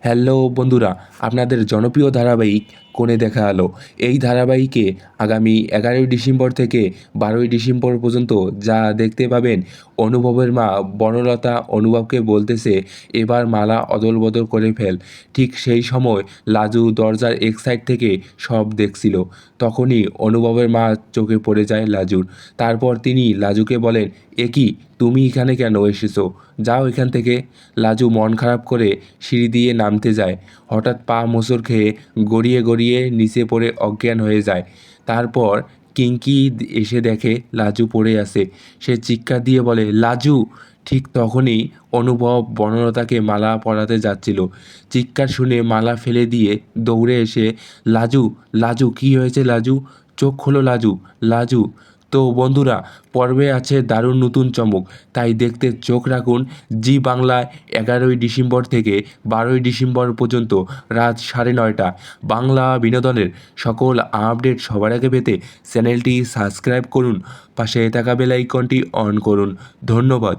Hello বন্ধুরা আপনাদের জনপ্রিয় ধারাবাহিক কোণে দেখা আলো। এই ধারাবাহিকে আগামী এগারোই ডিসেম্বর থেকে বারোই ডিসেম্বর পর্যন্ত যা দেখতে পাবেন, অনুভবের মা বনলতা অনুভবকে বলতেছে, এবার মালা অদল বদল করে ফেল। ঠিক সেই সময় লাজু দরজার এক সাইড থেকে সব দেখছিল। তখনই অনুভবের মা চোখে পড়ে যায় লাজুর। তারপর তিনি লাজুকে বলেন, এ কি? তুমি এখানে কেন এসেছ? যাও এখান থেকে। লাজু মন খারাপ করে সিঁড়ি দিয়ে নামতে যায়। হঠাৎ পা মোচড় খেয়ে গড়িয়ে গড়িয়ে নিচে পড়ে অজ্ঞান হয়ে যায়। তারপর কিঙ্কি এসে দেখে লাজু পড়ে আছে। সে চিৎকার দিয়ে বলে, লাজু! ঠিক তখনই অনুভব বনলতাকে মালা পরাতে যাচ্ছিল। চিৎকার শুনে মালা ফেলে দিয়ে দৌড়ে এসে, লাজু লাজু, কি হয়েছে লাজু? চোখ খোলো লাজু লাজু। তো বন্ধুরা, পর্বে আছে দারুণ নতুন চমক। তাই দেখতে চোখ রাখুন, জি বাংলায় এগারোই ডিসেম্বর থেকে বারোই ডিসেম্বর পর্যন্ত রাত সাড়ে নয়টা। বাংলা বিনোদনের সকল আপডেট সবার আগে পেতে চ্যানেলটি সাবস্ক্রাইব করুন, পাশে থাকা বেল আইকনটি অন করুন। ধন্যবাদ।